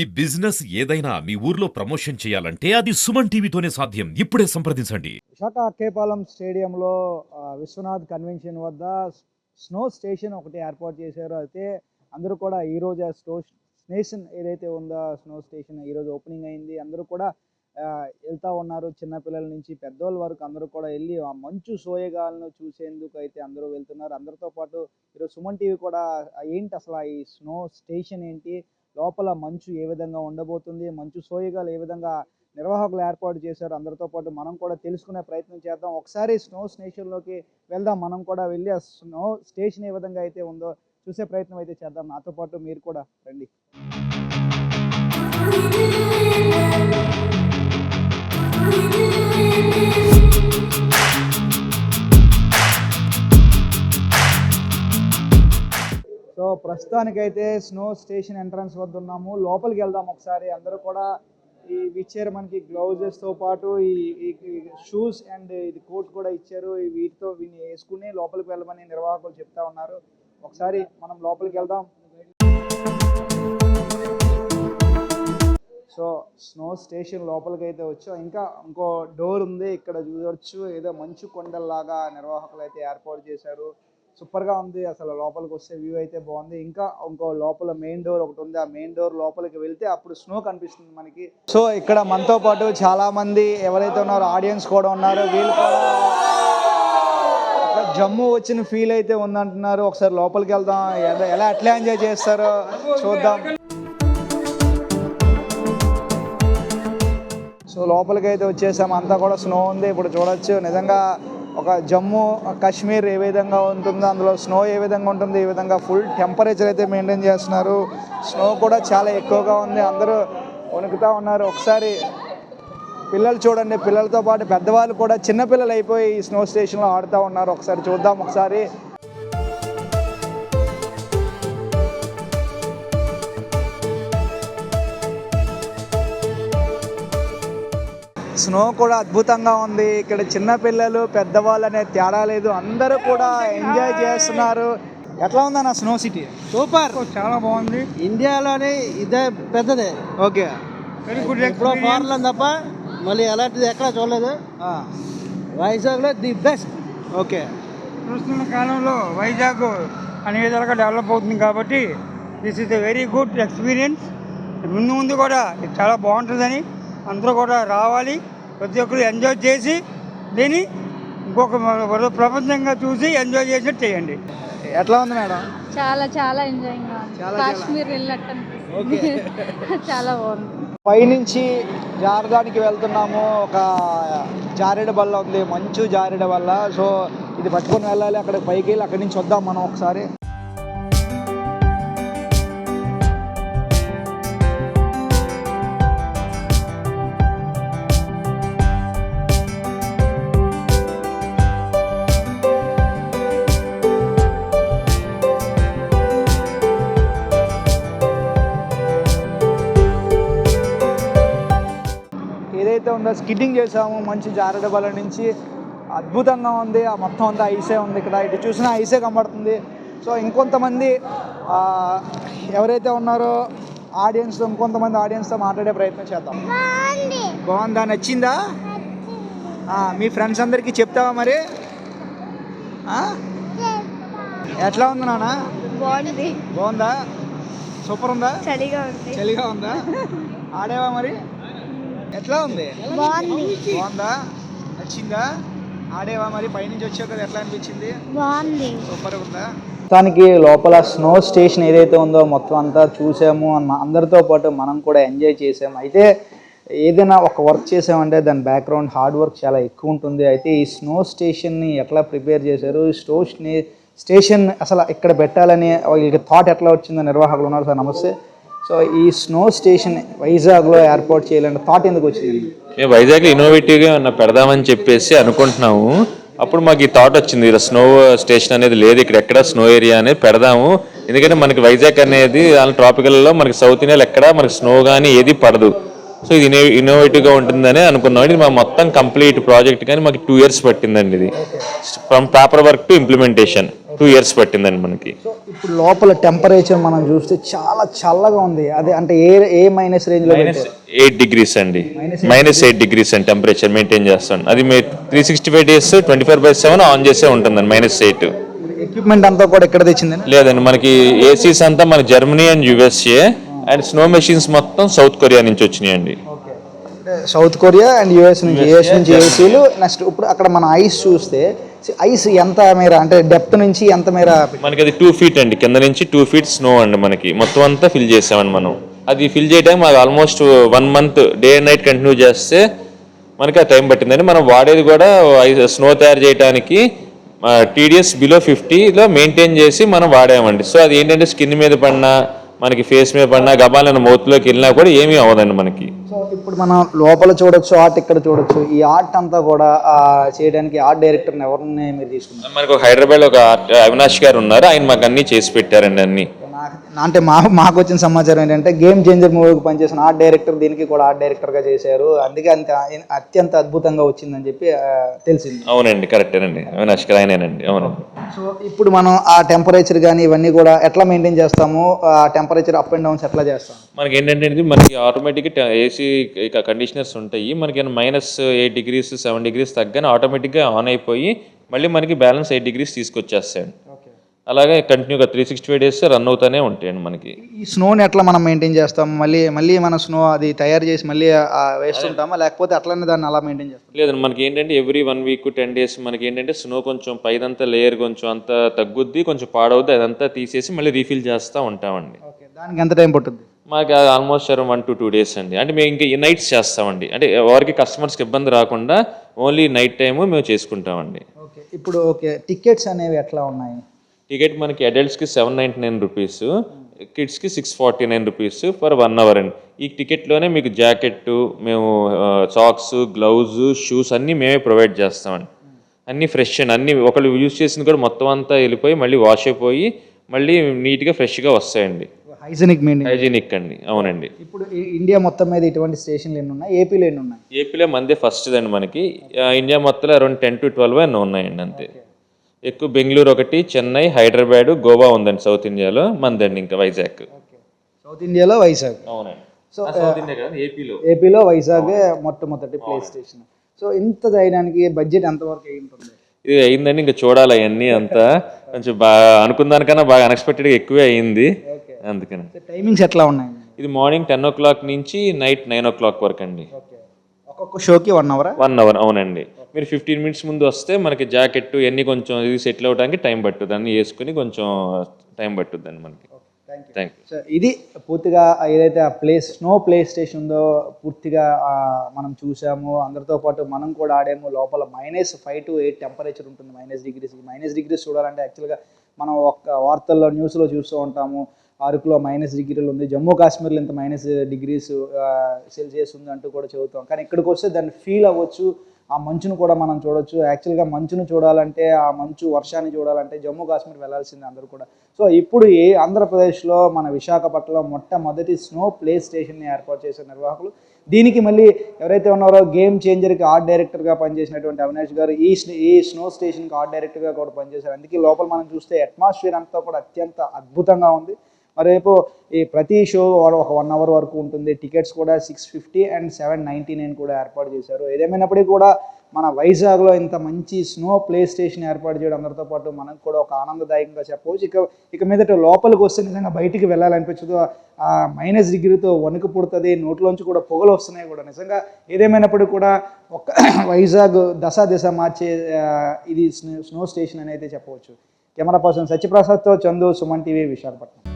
ఈ బిజినెస్ ఏదైనా మీ ఊర్లో ప్రమోషన్ చేయాలంటే అది సుమన్ టీవీతోనే సాధ్యం. ఇప్పుడే సంప్రదించండి. విశాఖ అక్కేపాలెం స్టేడియంలో విశ్వనాథ్ కన్వెన్షన్ వద్ద స్నో స్టేషన్ ఒకటి ఏర్పాటు చేశారు. అయితే అందరూ కూడా ఈరోజు ఆ స్నో స్టేషన్ ఏదైతే ఉందో స్నో స్టేషన్ ఈరోజు ఓపెనింగ్ అయింది. అందరూ కూడా వెళ్తూ వెళ్తా ఉన్నారు. చిన్నపిల్లల నుంచి పెద్దోళ్ళ వరకు అందరూ కూడా వెళ్ళి ఆ మంచు సోయగాలను చూసేందుకు అయితే అందరూ వెళ్తున్నారు. అందరితో పాటు ఈరోజు సుమన్ టీవీ కూడా ఏంటి అసలు ఆ ఈ స్నో స్టేషన్ ఏంటి? లోపల మంచు ఏ విధంగా ఉండబోతుంది మంచు సోయగాలు ఏ విధంగా నిర్వాహకులు ఏర్పాటు చేశారు అందరితో పాటు మనం కూడా తెలుసుకునే ప్రయత్నం చేద్దాం. ఒకసారి స్నో స్టేషన్లోకి వెళ్దాం. మనం కూడా వెళ్ళి ఆ స్నో స్టేషన్ ఏ విధంగా అయితే ఉందో చూసే ప్రయత్నం అయితే చేద్దాం. నాతో పాటు మీరు కూడా రండి. ప్రస్తుతానికైతే స్నో స్టేషన్ ఎంట్రన్స్ వద్ద ఉన్నాము. లోపలికి వెళ్దాం ఒకసారి. అందరూ కూడా ఈ ఇచ్చారు మనకి గ్లౌజెస్తో పాటు ఈ షూస్ అండ్ ఇది కోట్ కూడా ఇచ్చారు. వీటితో వీటిని వేసుకుని లోపలికి వెళ్ళమని నిర్వాహకులు చెప్తా ఉన్నారు. ఒకసారి మనం లోపలికి వెళ్దాం. సో స్నో స్టేషన్ లోపలికి అయితే వచ్చాం. ఇంకా ఇంకో డోర్ ఉంది. ఇక్కడ చూడవచ్చు ఏదో మంచు కొండల్లాగా నిర్వాహకులు అయితే ఏర్పాటు చేశారు. సూపర్గా ఉంది. అసలు లోపలికి వస్తే వ్యూ అయితే బాగుంది. ఇంకా ఇంకో లోపల మెయిన్ డోర్ ఒకటి ఉంది. ఆ మెయిన్ డోర్ లోపలికి వెళ్తే అప్పుడు స్నో కనిపిస్తుంది మనకి. సో ఇక్కడ మనతో పాటు చాలా మంది ఎవరైతే ఉన్నారో ఆడియన్స్ కూడా ఉన్నారు. వీళ్ళు కూడా జమ్ము వచ్చిన ఫీల్ అయితే ఉందంటున్నారు. ఒకసారి లోపలికి వెళ్దాం. ఎలా- ఎలా ఎట్లా ఎంజాయ్ చేస్తారో చూద్దాం. సో లోపలికి అయితే వచ్చేసాం. అంతా కూడా స్నో ఉంది. ఇప్పుడు చూడొచ్చు. నిజంగా ఒక జమ్మూ కాశ్మీర్ ఏ విధంగా ఉంటుందో అందులో స్నో ఏ విధంగా ఉంటుంది ఈ విధంగా ఫుల్ టెంపరేచర్ అయితే మెయింటైన్ చేస్తున్నారు. స్నో కూడా చాలా ఎక్కువగా ఉంది. అందరూ వణుకుతూ ఉన్నారు. ఒకసారి పిల్లలు చూడండి. పిల్లలతో పాటు పెద్దవాళ్ళు కూడా చిన్నపిల్లలు అయిపోయి ఈ స్నో స్టేషన్లో ఆడుతూ ఉన్నారు. ఒకసారి చూద్దాం. ఒకసారి స్నో కూడా అద్భుతంగా ఉంది. ఇక్కడ చిన్న పిల్లలు పెద్దవాళ్ళు అనే తేడా లేదు. అందరూ కూడా ఎంజాయ్ చేస్తున్నారు. ఎట్లా ఉందన్న స్నో సిటీ? సూపర్. చాలా బాగుంది. ఇండియాలోనే ఇదే పెద్దదే. ఓకే. వెరీ గుడ్ ఇప్పుడు తప్ప మళ్ళీ అలాంటిది ఎక్కడ చూడలేదు. వైజాగ్లో ది బెస్ట్. ఓకే. చూస్తున్న కాలంలో వైజాగ్ అన్ని విధాలుగా డెవలప్ అవుతుంది కాబట్టి this is a very good experience. ముందు ముందు కూడా చాలా బాగుంటుందని అందరూ కూడా రావాలి. ప్రతి ఒక్కరు ఎంజాయ్ చేసి దీన్ని ఇంకొక ప్రపంచంగా చూసి ఎంజాయ్ చేసినట్టు చేయండి. ఎట్లా ఉంది మేడం? చాలా చాలా ఎంజాయింగ్ కాశ్మీర్ వెళ్ళినట్టు చాలా బాగుంది. పైనుంచి జారడానికి వెళ్తున్నాము. ఒక జారెడ బల్ల ఉంది. మంచు జారెడ వల్ల సో ఇది పట్టుకొని వెళ్ళాలి. అక్కడ పైకి వెళ్ళి అక్కడి నుంచి వద్దాం మనం ఒకసారి. ఏదైతే ఉందో స్కిడ్డింగ్ చేసాము మంచి జారెడ బల్ల నుంచి అద్భుతంగా ఉంది. ఆ మొత్తం అంతా ఐసే ఉంది ఇక్కడ. ఇటు చూసినా ఐసే కనబడుతుంది. సో ఇంకొంతమంది ఆ, ఎవరైతే ఉన్నారో ఆడియన్స్ ఇంకొంతమంది ఆడియన్స్తో మాట్లాడే ప్రయత్నం చేద్దాం. బాగుందా? నచ్చిందా? ఆ, మీ ఫ్రెండ్స్ అందరికీ చెప్తావా మరి? ఆ? ఎట్లా ఉంది నాన్న? బాగుంది. బాగుందా? సూపర్ ఉందా? చలిగా ఉంది. చలిగా ఉందా? ఆడేవా మరి? ఎట్లా ఉంది? బాగుంది. నచ్చిందా? ఆడేవా మరి? పైనుంచి వచ్చావు కదా ఎట్లా అనిపించింది? బాగుంది. సూపర్ ఉందా? మొత్తానికి లోపల స్నో స్టేషన్ ఏదైతే ఉందో మొత్తం అంతా చూసాము అన్న- అందరితో పాటు మనం కూడా ఎంజాయ్ చేసాము అయితే ఏదైనా ఒక వర్క్ చేసామంటే దాని బ్యాక్గ్రౌండ్ హార్డ్ వర్క్ చాలా ఎక్కువ ఉంటుంది. అయితే ఈ స్నో స్టేషన్ని ఎట్లా ప్రిపేర్ చేశారు? ఈ స్టో స్టేషన్ అసలు ఇక్కడ పెట్టాలని వీళ్ళకి థాట్ ఎట్లా వచ్చిందో నిర్వాహకులు ఉన్నారు సార్. నమస్తే. సో ఈ స్నో స్టేషన్ వైజాగ్లో ఏర్పాటు చేయాలంటే థాట్ ఎందుకు వచ్చింది మేము వైజాగ్లో ఇన్నోవేటివ్గా ఉన్న పెడదామని చెప్పేసి అనుకుంటున్నాము. అప్పుడు మాకు ఈ థాట్ వచ్చింది ఇలా స్నో స్టేషన్ అనేది లేదు ఇక్కడ ఎక్కడ స్నో ఏరియా అనేది పెడదాము. ఎందుకంటే మనకి వైజాగ్ అనేది ట్రాపికల్లో మనకి సౌత్ ఇండియాలో ఎక్కడ మనకి స్నో కానీ ఏది పడదు. సో ఇది ఇన్నో ఇన్నోవేటివ్గా ఉంటుందని అనుకున్నాం. ఇది మా మొత్తం కంప్లీట్ ప్రాజెక్ట్ కానీ మాకు టూ ఇయర్స్ పట్టిందండి ఇది. From paper work to implementation two years పట్టిందండి మనకి. సో ఇప్పుడు లోపల టెంపరేచర్ మనం చూస్తే చాలా చల్లగా ఉంది. అదే అంటే ఏ ఏ మైనస్ రేంజ్లో మైనస్ ఎయిట్ డిగ్రీస్ అండి. మైనస్ ఎయిట్ డిగ్రీస్ అండి టెంపరేచర్ మెయింటైన్ చేస్తాం. అది మీ three sixty five days twenty four by seven on చేసే ఉంటుందండి మైనస్ ఎయిట్ ఎక్విప్మెంట్ అంతా కూడా ఎక్కడ తెచ్చిందండి? లేదండి మనకి ఏసీస్ అంతా మన Germany and USA and snow machines మొత్తం సౌత్ కొరియా నుంచి వచ్చినాయండి. సౌత్ కొరియా అండ్ యుఎస్ నుంచి యుఎస్ నుంచి ఏసీలు. నెక్స్ట్ ఇప్పుడు అక్కడ మన ఐస్ చూస్తే ఐస్ ఎంత మేర అంటే డెప్త్ నుంచి ఎంత మేర? మనకి అది టూ ఫీట్ అండి. కింద నుంచి టూ ఫీట్ స్నో అండి మనకి. మొత్తం అంతా ఫిల్ చేసామండి మనం. అది ఫిల్ చేయడానికి మాకు almost one month day and night continue చేస్తే మనకి ఆ టైం పట్టిందండి. మనం వాడేది కూడా స్నో తయారు చేయడానికి టీడీఎస్ బిలో ఫిఫ్టీలో మెయింటైన్ చేసి మనం వాడామండి. సో అది ఏంటంటే స్కిన్ మీద పడినా మనకి ఫేస్ మీద పడినా గబాలను మౌత్లోకి వెళ్ళినా కూడా ఏమీ అవ్వదండి మనకి. సో ఇప్పుడు మనం లోపల చూడొచ్చు ఆర్ట్ ఇక్కడ చూడొచ్చు ఈ ఆర్ట్ అంతా కూడా చేయడానికి ఆర్ట్ డైరెక్టర్ని ఎవరిని మీరు తీసుకున్నారు మనకు హైదరాబాద్ ఒక అవినాష్ గారు ఉన్నారు ఆయన మాకు అన్ని చేసి పెట్టారండి అన్ని. అంటే మా మాకు వచ్చిన సమాచారం ఏంటంటే గేమ్ చేంజర్ మూవీకి పనిచేసిన ఆర్ట్ డైరెక్టర్ దీనికి కూడా ఆర్ట్ డైరెక్టర్గా చేశారు. అందుకే అంత అత్యంత అద్భుతంగా వచ్చిందని చెప్పి తెలిసింది. అవునండి కరెక్టేనండి అవినాష్ గారు ఆయనేనండి. అవునండి సో ఇప్పుడు మనం ఆ టెంపరేచర్ కానీ ఇవన్నీ కూడా ఎట్లా మెయింటైన్ చేస్తాము? ఆ టెంపరేచర్ అప్ అండ్ డౌన్స్ ఎట్లా చేస్తాము మనకి ఏంటంటే ఇది మనకి ఆటోమేటిక్గా ఏసీ కండిషనర్స్ ఉంటాయి. మనకి minus eight degrees seven degrees తగ్గని ఆటోమేటిక్గా ఆన్ అయిపోయి మళ్ళీ మనకి బ్యాలెన్స్ ఎయిట్ డిగ్రీస్ తీసుకొచ్చేస్తాయండి. అలాగే కంటిన్యూగా three sixty five days run అవుతానే ఉంటాయండి మనకి. ఈ స్నోని ఎట్లా మనం మెయింటైన్ చేస్తాం? మళ్ళీ మళ్ళీ మన స్నో అది తయారు చేసి మళ్ళీ వేస్తుంటామా? లేకపోతే అట్లనే దాన్ని అలా మెయింటైన్ చేస్తాం? లేదండి మనకి ఏంటంటే every one week ten days మనకి ఏంటంటే స్నో కొంచెం పైదంతా లేయర్ కొంచెం అంత తగ్గుద్ది కొంచెం పాడవుద్ది అదంతా తీసేసి మళ్ళీ రీఫిల్ చేస్తూ ఉంటామండి. ఓకే దానికి ఎంత టైం పట్టుద్ది? మాకు almost around one to two days అండి. అంటే మేము ఇంకా ఈ నైట్స్ చేస్తామండి. అంటే ఎవరికి కస్టమర్స్కి ఇబ్బంది రాకుండా ఓన్లీ నైట్ టైము మేము చేసుకుంటామండి. ఓకే ఇప్పుడు ఓకే టికెట్స్ అనేవి ఎట్లా ఉన్నాయి? టికెట్ మనకి అడల్ట్స్కి సెవెన్ నైంటీ నైన్ రూపీస్ కిడ్స్కి six forty nine rupees for one hour అండి. ఈ టికెట్లోనే మీకు జాకెట్ మేము సాక్స్ గ్లౌజ్ షూస్ అన్నీ మేమే ప్రొవైడ్ చేస్తామండి. అన్నీ ఫ్రెష్ అండి. అన్నీ ఒకళ్ళు యూజ్ చేసింది కూడా మొత్తం అంతా వెళ్ళిపోయి మళ్ళీ వాష్ అయిపోయి మళ్ళీ నీట్గా ఫ్రెష్గా వస్తాయండి. హైజెనిక్ హైజీనిక్ అండి. అవునండి. ఇప్పుడు ఇండియా మొత్తం మీద ఇటువంటి స్టేషన్లు ఎన్ని ఉన్నాయి? ఏపీలో ఎన్ని ఉన్నాయి? ఏపీలో మందే ఫస్ట్ అండి మనకి ఇండియా మొత్తంలో అరౌండ్ టెన్ టు ట్వెల్వ్ అన్నీ ఉన్నాయండి అంతే. ఎక్కువ బెంగళూరు ఒకటి చెన్నై హైదరాబాద్ గోవా ఉందండి సౌత్ ఇండియాలో మందండి ఇంకా వైజాగ్. సౌత్ ఇండియాలో వైజాగ్. అవునండి. సో సౌత్ ఇండియా కదా ఏపీలో. ఏపీలో వైజాగ్ మొట్టమొదటి ప్లే స్టేషన్ సో ఇంత చేయడానికి బడ్జెట్ ఎంతవరకు అయి ఉంటుంది ఇది అయిందండి ఇంకా చూడాలి అవన్నీ అంతా. కొంచెం బాగా అనుకున్న దానికన్నా బాగా అన్ఎక్స్పెక్టెడ్గా ఎక్కువే అయింది అందుకని. టైమింగ్స్ ఎట్లా ఉన్నాయి ఇది మార్నింగ్ టెన్ ఓ క్లాక్ నుంచి నైట్ నైన్ ఓ క్లాక్ వరకు అండి ఓకే. ఒక్కొక్క షోకి వన్ అవరా వన్ అవర్ అవునండి. మీరు ఫిఫ్టీన్ మినిట్స్ ముందు వస్తే మనకి జాకెట్ ఇవన్నీ కొంచెం ఇది సెటిల్ అవ్వడానికి టైం పట్టుద్ది. అన్ని వేసుకుని కొంచెం టైం పట్టుద్ది అండి మనకి థ్యాంక్ యూ ఇది పూర్తిగా ఏదైతే ఆ ప్లేస్ స్నో ప్లే స్టేషన్ ఉందో పూర్తిగా మనం చూసాము. అందరితో పాటు మనం కూడా ఆడాము. లోపల minus five to eight temperature ఉంటుంది మైనస్ డిగ్రీస్ మైనస్ డిగ్రీస్ చూడాలంటే యాక్చువల్గా మనం ఒక్క వార్తల్లో న్యూస్లో చూస్తూ ఉంటాము. అరకులో మైనస్ డిగ్రీలు ఉంది. జమ్మూ కాశ్మీర్లో ఇంత మైనస్ డిగ్రీస్ సెల్సియస్ ఉంది అంటూ కూడా చెబుతాం. కానీ ఇక్కడికి వస్తే దాన్ని ఫీల్ అవ్వచ్చు. ఆ మంచును కూడా మనం చూడొచ్చు. యాక్చువల్గా మంచును చూడాలంటే ఆ మంచు వర్షాన్ని చూడాలంటే జమ్మూ కాశ్మీర్ వెళ్ళాల్సిందే అందరూ కూడా. సో ఇప్పుడు ఏ ఆంధ్రప్రదేశ్లో మన విశాఖపట్నంలో మొట్టమొదటి స్నో ప్లే స్టేషన్ని ఏర్పాటు చేసిన నిర్వాహకులు దీనికి మళ్ళీ ఎవరైతే ఉన్నారో గేమ్ చేంజర్కి ఆర్ట్ డైరెక్టర్గా పనిచేసినటువంటి అవినాష్ గారు ఈ స్నే- ఈ స్నో స్టేషన్కి ఆర్ట్ డైరెక్టర్గా కూడా పనిచేశారు. అందుకే లోపల మనం చూస్తే అట్మాస్ఫియర్ అంతా కూడా అత్యంత అద్భుతంగా ఉంది. రేపు ఈ ప్రతి షో ఒక వన్ అవర్ వరకు ఉంటుంది. టికెట్స్ కూడా six fifty and seven ninety nine కూడా ఏర్పాటు చేశారు. ఏదేమైనప్పటికీ కూడా మన వైజాగ్లో ఇంత మంచి స్నో ప్లే స్టేషన్ ఏర్పాటు చేయడం అందరితో పాటు మనకు కూడా ఒక ఆనందదాయకంగా చెప్పవచ్చు. ఇక ఇక మీదట లోపలికి వస్తే నిజంగా బయటికి వెళ్ళాలనిపించదు. ఆ మైనస్ డిగ్రీతో వణుకు పుడుతుంది. నోట్లోంచి కూడా పొగలు వస్తున్నాయి కూడా. నిజంగా ఏదేమైనప్పటికీ కూడా ఒక వైజాగ్ దశ దిశ మార్చే ఇది స్నో స్నో స్టేషన్ అని అయితే చెప్పవచ్చు. కెమెరా పర్సన్ సత్యప్రసాద్తో చందు సుమన్ టీవీ విశాఖపట్నం.